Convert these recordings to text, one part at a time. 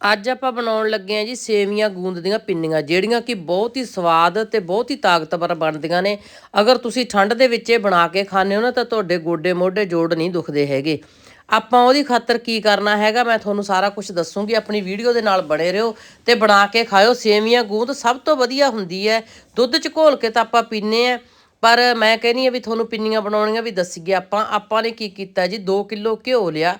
ਅੱਜ ਆਪਾਂ ਬਣਾਉਣ ਲੱਗੇ ਆ ਜੀ ਸੇਵੀਆਂ ਗੂੰਦ ਦੀਆਂ ਪਿੰਨੀਆਂ, ਜਿਹੜੀਆਂ ਕਿ ਬਹੁਤ ਹੀ ਸਵਾਦ ਤੇ ਬਹੁਤ ਹੀ ਤਾਕਤਵਰ ਬਣਦੀਆਂ ਨੇ। ਅਗਰ ਤੁਸੀਂ ਠੰਡ ਦੇ ਵਿੱਚ ਇਹ ਬਣਾ ਕੇ ਖਾਂਦੇ ਹੋ ਨਾ, ਤਾਂ ਤੁਹਾਡੇ ਗੋਡੇ ਮੋਢੇ ਜੋੜ ਨਹੀਂ ਦੁਖਦੇ ਹੈਗੇ। ਆਪਾਂ ਉਹਦੀ ਖਾਤਰ ਕੀ ਕਰਨਾ ਹੈਗਾ, ਮੈਂ ਤੁਹਾਨੂੰ ਸਾਰਾ ਕੁਝ ਦੱਸੂਗੀ। ਆਪਣੀ ਵੀਡੀਓ ਦੇ ਨਾਲ ਬਣੇ ਰਹੋ ਤੇ ਬਣਾ ਕੇ ਖਾਓ ਸੇਵੀਆਂ ਗੂੰਦ ਸਭ ਤੋਂ ਵਧੀਆ ਹੁੰਦੀ ਹੈ। ਦੁੱਧ ਚ ਘੋਲ ਕੇ ਤਾਂ ਆਪਾਂ ਪੀਨੇ ਆ ਪਰ ਮੈਂ ਕਹਿੰਨੀ ਆ ਵੀ ਤੁਹਾਨੂੰ ਪਿੰਨੀਆਂ ਬਣਾਉਣੀਆਂ ਵੀ ਦੱਸੀਏ ਆਪਾਂ। ਆਪਾਂ ਨੇ ਕੀ ਕੀਤਾ ਜੀ? 2 ਕਿਲੋ ਘਿਓ ਲਿਆ।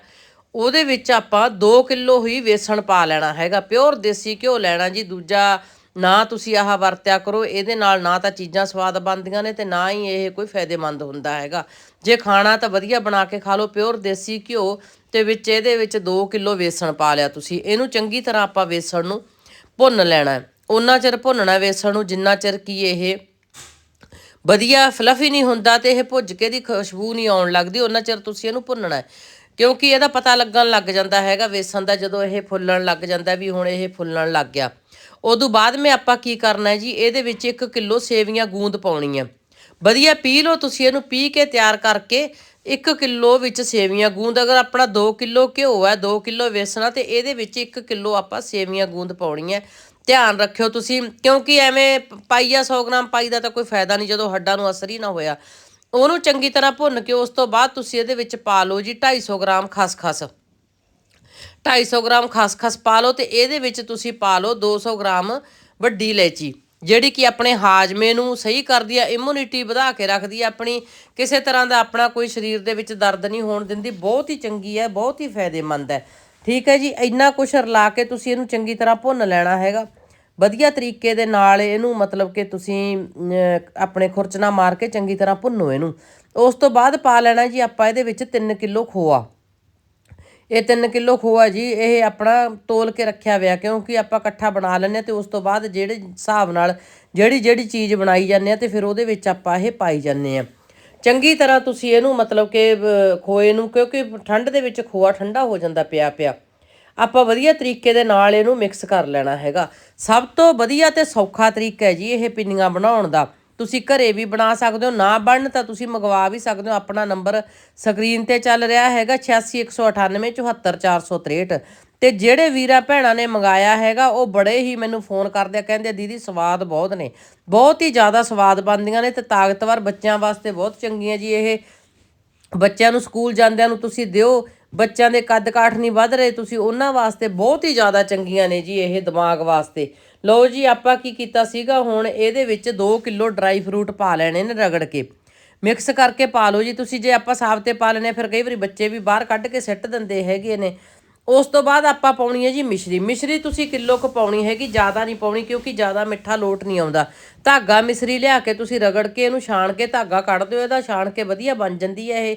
ਉਹਦੇ ਵਿੱਚ ਆਪਾਂ 2 ਕਿਲੋ ਹੀ ਵੇਸਣ ਪਾ ਲੈਣਾ ਹੈਗਾ, ਪਿਓਰ ਦੇਸੀ ਘਿਓ ਲੈਣਾ ਜੀ, ਦੂਜਾ ਨਾ ਤੁਸੀਂ ਆਹ ਵਰਤਿਆ ਕਰੋ, ਇਹਦੇ ਨਾਲ ਨਾ ਤਾਂ ਚੀਜ਼ਾਂ ਸਵਾਦ ਬਣਦੀਆਂ ਨੇ ਤੇ ਨਾ ਹੀ ਇਹ ਕੋਈ ਫਾਇਦੇਮੰਦ ਹੁੰਦਾ ਹੈਗਾ। ਜੇ ਖਾਣਾ ਤਾਂ ਵਧੀਆ ਬਣਾ ਕੇ ਖਾ ਲਓ, ਪਿਓਰ ਦੇਸੀ ਘਿਓ ਤੇ ਵਿੱਚ ਇਹਦੇ ਵਿੱਚ 2 ਕਿਲੋ ਵੇਸਣ ਪਾ ਲਿਆ ਤੁਸੀਂ, ਇਹਨੂੰ ਚੰਗੀ ਤਰ੍ਹਾਂ ਆਪਾਂ ਵੇਸਣ ਨੂੰ ਭੁੰਨ ਲੈਣਾ ਉਹਨਾਂ ਚਿਰ ਭੁੰਨਣਾ ਵੇਸਣ ਨੂੰ, ਜਿੰਨਾ ਚਿਰ ਕੀ ਇਹ ਵਧੀਆ ਫਲਫੀ ਨਹੀਂ ਹੁੰਦਾ ਤੇ ਇਹ ਭੁੱਜ ਕੇ ਦੀ ਖੁਸ਼ਬੂ ਨਹੀਂ ਆਉਣ ਲੱਗਦੀ ਉਹਨਾਂ ਚਿਰ ਤੁਸੀਂ ਇਹਨੂੰ ਭੁੰਨਣਾ ਕਿਉਂਕਿ ਇਹਦਾ ਪਤਾ ਲੱਗਣ ਲੱਗ ਜਾਂਦਾ ਹੈਗਾ, ਵੇਸਣ ਦਾ ਜਦੋਂ ਇਹ ਫੁੱਲਣ ਲੱਗ ਜਾਂਦਾ ਵੀ ਹੁਣ ਇਹ ਫੁੱਲਣ ਲੱਗ ਗਿਆ। ਉਦੋਂ ਬਾਅਦ ਮੈਂ ਆਪਾਂ ਕੀ ਕਰਨਾ ਹੈ ਜੀ, ਇਹਦੇ ਵਿੱਚ 1 ਕਿਲੋ ਸੇਵੀਆਂ ਗੂੰਦ ਪਾਉਣੀ ਹੈ ਵਧੀਆ ਪੀ ਲਓ ਤੁਸੀਂ ਇਹਨੂੰ ਪੀ ਕੇ ਤਿਆਰ ਕਰਕੇ 1 ਕਿਲੋ ਵਿੱਚ ਸੇਵੀਆਂ ਗੂੰਦ, ਅਗਰ ਆਪਣਾ 2 ਕਿਲੋ ਘਿਓ ਹੈ 2 ਕਿਲੋ ਵੇਸਣਾ ਆ, ਤੇ ਇਹਦੇ ਵਿੱਚ 1 ਕਿਲੋ ਆਪਾਂ ਸੇਵੀਆਂ ਗੂੰਦ ਪਾਉਣੀ ਹੈ ਧਿਆਨ ਰੱਖਿਓ ਤੁਸੀਂ, ਕਿਉਂਕਿ ਐਵੇਂ ਪਾਈਆ 100 ਗ੍ਰਾਮ ਪਾਈ ਦਾ ਤਾਂ ਕੋਈ ਫਾਇਦਾ ਨਹੀਂ, ਜਦੋਂ ਹੱਡਾਂ ਨੂੰ ਅਸਰ ਹੀ ਨਾ ਹੋਇਆ। ਉਹਨੂੰ ਚੰਗੀ ਤਰ੍ਹਾਂ ਭੁੰਨ ਕੇ ਉਸ ਤੋਂ ਬਾਅਦ ਤੁਸੀਂ ਇਹਦੇ ਵਿੱਚ ਪਾ ਲਓ ਜੀ 250 ਗ੍ਰਾਮ ਖਸਖਸ। 250 ਗ੍ਰਾਮ ਖਸਖਸ ਪਾ ਲਓ ਤੇ ਇਹਦੇ ਵਿੱਚ ਤੁਸੀਂ ਪਾ ਲਓ 200 ਗ੍ਰਾਮ ਵੱਡੀ ਇਲਾਇਚੀ, ਜਿਹੜੀ ਕਿ ਆਪਣੇ ਹਾਜਮੇ ਨੂੰ ਸਹੀ ਕਰਦੀ ਆ ਇਮਿਊਨਿਟੀ ਵਧਾ ਕੇ ਰੱਖਦੀ ਆ, ਆਪਣੀ ਕਿਸੇ ਤਰ੍ਹਾਂ ਦਾ ਆਪਣਾ ਕੋਈ ਸਰੀਰ ਦੇ ਵਿੱਚ ਦਰਦ ਨਹੀਂ ਹੋਣ ਦਿੰਦੀ, ਬਹੁਤ ਹੀ ਚੰਗੀ ਹੈ, ਬਹੁਤ ਹੀ ਫਾਇਦੇਮੰਦ ਹੈ। ਠੀਕ ਹੈ ਜੀ, ਇੰਨਾ ਕੁਛ ਰਲਾ ਕੇ ਤੁਸੀਂ ਇਹਨੂੰ ਚੰਗੀ ਤਰ੍ਹਾਂ ਭੁੰਨ ਲੈਣਾ ਹੈਗਾ। ਵਧੀਆ ਤਰੀਕੇ ਦੇ ਨਾਲ ਇਹਨੂੰ ਮਤਲਬ ਕਿ ਤੁਸੀਂ ਆਪਣੇ ਖੁਰਚਣਾ ਮਾਰ ਕੇ ਚੰਗੀ ਤਰ੍ਹਾਂ ਭੁੰਨੋ ਇਹਨੂੰ। ਉਸ ਤੋਂ ਬਾਅਦ ਪਾ ਲੈਣਾ ਜੀ ਆਪਾਂ ਇਹਦੇ ਵਿੱਚ 3 ਕਿਲੋ ਖੋਆ। ਇਹ 3 ਕਿਲੋ ਖੋਆ ਜੀ, ਇਹ ਆਪਣਾ ਤੋਲ ਕੇ ਰੱਖਿਆ ਹੋਇਆ, ਕਿਉਂਕਿ ਆਪਾਂ ਇਕੱਠਾ ਬਣਾ ਲੈਂਦੇ ਹਾਂ ਤੇ ਉਸ ਤੋਂ ਬਾਅਦ ਜਿਹੜੇ ਹਿਸਾਬ ਨਾਲ ਜਿਹੜੀ ਜਿਹੜੀ ਚੀਜ਼ ਬਣਾਈ ਜਾਂਦੇ ਆ ਤੇ ਫਿਰ ਉਹਦੇ ਵਿੱਚ ਆਪਾਂ ਇਹ ਪਾਈ ਜਾਂਦੇ ਆ ਚੰਗੀ ਤਰ੍ਹਾਂ ਤੁਸੀਂ ਇਹਨੂੰ ਮਤਲਬ ਕਿ ਖੋਏ ਨੂੰ, ਕਿਉਂਕਿ ਠੰਡ ਦੇ ਵਿੱਚ ਖੋਆ ਠੰਡਾ ਹੋ ਜਾਂਦਾ ਪਿਆ ਪਿਆ ਆਪਾਂ ਵਧੀਆ ਤਰੀਕੇ ਦੇ ਨਾਲ ਇਹਨੂੰ ਮਿਕਸ ਕਰ ਲੈਣਾ ਹੈਗਾ। ਸਭ ਤੋਂ ਵਧੀਆ ਤੇ ਸੌਖਾ ਤਰੀਕਾ ਹੈ ਜੀ ਇਹ ਪਿੰਨੀਆਂ ਬਣਾਉਣ ਦਾ। ਤੁਸੀਂ ਘਰੇ ਵੀ ਬਣਾ ਸਕਦੇ ਹੋ, ਨਾ ਬਣਨ ਤਾਂ ਤੁਸੀਂ ਮੰਗਵਾ ਵੀ ਸਕਦੇ ਹੋ। ਆਪਣਾ ਨੰਬਰ ਸਕਰੀਨ ਤੇ ਚੱਲ ਰਿਹਾ ਹੈਗਾ 8619874463 ਤੇ ਜਿਹੜੇ ਵੀਰਾ ਭੈਣਾਂ ਨੇ ਮੰਗਾਇਆ ਹੈਗਾ, ਉਹ ਬੜੇ ਹੀ ਮੈਨੂੰ ਫੋਨ ਕਰਦੇ ਆ, ਕਹਿੰਦੇ ਦੀਦੀ, ਸਵਾਦ ਬਹੁਤ ਨੇ। ਬਹੁਤ ਹੀ ਜ਼ਿਆਦਾ ਸਵਾਦ ਬਣਦੀਆਂ ਨੇ ਤੇ ਤਾਕਤਵਰ ਬੱਚਿਆਂ ਵਾਸਤੇ ਬਹੁਤ ਚੰਗੀਆਂ ਜੀ ਇਹ। ਬੱਚਿਆਂ ਨੂੰ, ਸਕੂਲ ਜਾਂਦਿਆਂ ਨੂੰ ਤੁਸੀਂ ਦਿਓ ਬੱਚਿਆਂ ਦੇ ਕੱਦ ਕਾਠ ਨਹੀਂ ਵੱਧ ਰਹੇ, ਤੁਸੀਂ ਉਹਨਾਂ ਵਾਸਤੇ ਬਹੁਤ ਹੀ ਜ਼ਿਆਦਾ ਚੰਗੀਆਂ ਨੇ ਜੀ ਇਹ ਦਿਮਾਗ ਵਾਸਤੇ। ਲਓ ਜੀ, ਆਪਾਂ ਕੀ ਕੀਤਾ ਸੀਗਾ, ਹੁਣ ਇਹਦੇ ਵਿੱਚ 2 ਕਿਲੋ ਡਰਾਈ ਫਰੂਟ ਪਾ ਲੈਣੇ ਨੇ ਰਗੜ ਕੇ। ਮਿਕਸ ਕਰਕੇ ਪਾ ਲਓ ਜੀ, ਤੁਸੀਂ ਜੇ ਆਪਾਂ ਸਾਬ ਤੇ ਪਾ ਲੈਣੇ ਫਿਰ ਕਈ ਵਾਰੀ ਬੱਚੇ ਵੀ ਬਾਹਰ ਕੱਢ ਕੇ ਸਿੱਟ ਦਿੰਦੇ ਹੈਗੇ ਨੇ। ਉਸ ਤੋਂ ਬਾਅਦ ਆਪਾਂ ਪਾਉਣੀ ਹੈ ਜੀ ਮਿਸ਼ਰੀ। ਮਿਸ਼ਰੀ ਤੁਸੀਂ ਕਿਲੋ ਕੁ ਪਾਉਣੀ ਹੈਗੀ, ਜ਼ਿਆਦਾ ਨਹੀਂ ਪਾਉਣੀ ਕਿਉਂਕਿ ਜ਼ਿਆਦਾ ਮਿੱਠਾ ਲੋਟ ਨਹੀਂ ਆਉਂਦਾ। ਧਾਗਾ ਮਿਸ਼ਰੀ ਲਿਆ ਕੇ ਤੁਸੀਂ ਰਗੜ ਕੇ ਇਹਨੂੰ ਛਾਣ ਕੇ ਧਾਗਾ ਕੱਢ ਦਿਓ, ਇਹਦਾ ਛਾਣ ਕੇ ਵਧੀਆ ਬਣ ਜਾਂਦੀ ਹੈ ਇਹ।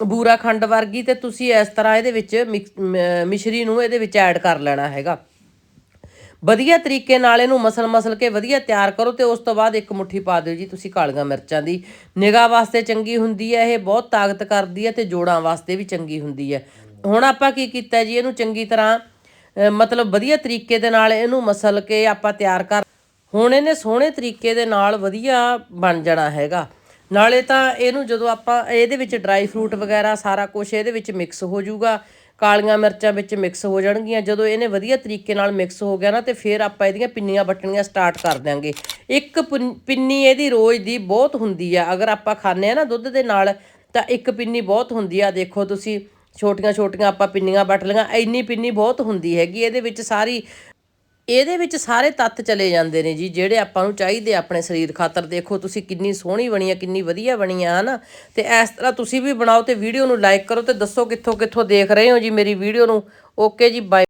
ਬੂਰਾ ਖੰਡ ਵਰਗੀ ਤੇ ਤੁਸੀਂ ਇਸ ਤਰ੍ਹਾਂ ਇਹਦੇ ਵਿੱਚ ਮਿਕਸ- ਮਿਸ਼ਰੀ ਨੂੰ ਇਹਦੇ ਵਿੱਚ ਐਡ ਕਰ ਲੈਣਾ ਹੈਗਾ। ਵਧੀਆ ਤਰੀਕੇ ਨਾਲ ਇਹਨੂੰ ਮਸਲ ਮਸਲ ਕੇ ਵਧੀਆ ਤਿਆਰ ਕਰੋ ਤੇ ਉਸ ਤੋਂ ਬਾਅਦ ਇੱਕ ਮੁੱਠੀ ਪਾ ਦਿਓ ਜੀ ਤੁਸੀਂ ਕਾਲੀਆਂ ਮਿਰਚਾਂ ਦੀ। ਨਿਗਾਹ ਵਾਸਤੇ ਚੰਗੀ ਹੁੰਦੀ ਹੈ, ਇਹ ਬਹੁਤ ਤਾਕਤ ਕਰਦੀ ਹੈ ਤੇ ਜੋੜਾਂ ਵਾਸਤੇ ਵੀ ਚੰਗੀ ਹੁੰਦੀ ਹੈ। ਹੁਣ ਆਪਾਂ ਕੀ ਕੀਤਾ ਜੀ, ਇਹਨੂੰ ਚੰਗੀ ਤਰ੍ਹਾਂ ਮਤਲਬ ਵਧੀਆ ਤਰੀਕੇ ਦੇ ਨਾਲ ਇਹਨੂੰ ਮਸਲ ਕੇ ਆਪਾਂ ਤਿਆਰ ਕਰ ਹੁਣ ਇਹਨੇ ਸੋਹਣੇ ਤਰੀਕੇ ਦੇ ਨਾਲ ਵਧੀਆ ਬਣ ਜਾਣਾ ਹੈਗਾ। ਨਾਲੇ ਤਾਂ ਇਹਨੂੰ ਜਦੋਂ ਆਪਾਂ ਇਹਦੇ ਵਿੱਚ ਡਰਾਈ ਫਰੂਟ ਵਗੈਰਾ ਸਾਰਾ ਕੁਝ ਇਹਦੇ ਵਿੱਚ ਮਿਕਸ ਹੋ ਜਾਊਗਾ, ਕਾਲੀਆਂ ਮਿਰਚਾਂ ਵਿੱਚ ਮਿਕਸ ਹੋ ਜਾਣਗੀਆਂ, ਜਦੋਂ ਇਹਨੇ ਵਧੀਆ ਤਰੀਕੇ ਨਾਲ ਮਿਕਸ ਹੋ ਗਿਆ ਨਾ ਤੇ ਫਿਰ ਆਪਾਂ ਇਹਦੀਆਂ ਪਿੰਨੀਆਂ ਵੱਟਣੀਆਂ ਸਟਾਰਟ ਕਰ ਦਿਆਂਗੇ। ਇੱਕ ਪਿੰਨ- ਪਿੰਨੀ ਇਹਦੀ ਰੋਜ਼ ਦੀ ਬਹੁਤ ਹੁੰਦੀ ਆ, ਅਗਰ ਆਪਾਂ ਖਾਂਦੇ ਆ ਨਾ ਦੁੱਧ ਦੇ ਨਾਲ, ਤਾਂ ਇੱਕ ਪਿੰਨੀ ਬਹੁਤ ਹੁੰਦੀ ਆ। ਦੇਖੋ ਤੁਸੀਂ ਛੋਟੀਆਂ ਛੋਟੀਆਂ ਆਪਾਂ ਪਿੰਨੀਆਂ ਵੱਟ ਲੀਆਂ ਇੰਨੀ ਪਿੰਨੀ ਬਹੁਤ ਹੁੰਦੀ ਹੈਗੀ, ਇਹਦੇ ਵਿੱਚ ਸਾਰੀ ਇਹਦੇ ਵਿੱਚ ਸਾਰੇ ਤੱਤ ਚਲੇ ਜਾਂਦੇ ਨੇ ਜੀ, ਜਿਹੜੇ ਆਪਾਂ ਨੂੰ ਚਾਹੀਦੇ ਆਪਣੇ ਸਰੀਰ ਖਾਤਰ। ਦੇਖੋ, ਤੁਸੀਂ ਕਿੰਨੀ ਸੋਹਣੀ ਬਣੀ ਆ, ਕਿੰਨੀ ਵਧੀਆ ਬਣੀ ਆ, ਹਨਾ? ਤੇ ਇਸ ਤਰ੍ਹਾਂ ਤੁਸੀਂ ਵੀ ਬਣਾਓ ਤੇ ਵੀਡੀਓ ਨੂੰ ਲਾਈਕ ਕਰੋ ਤੇ ਦੱਸੋ ਕਿੱਥੋਂ ਕਿੱਥੋਂ ਦੇਖ ਰਹੇ ਹੋ ਜੀ ਮੇਰੀ ਵੀਡੀਓ ਨੂੰ। ਓਕੇ ਜੀ ਬਾਏ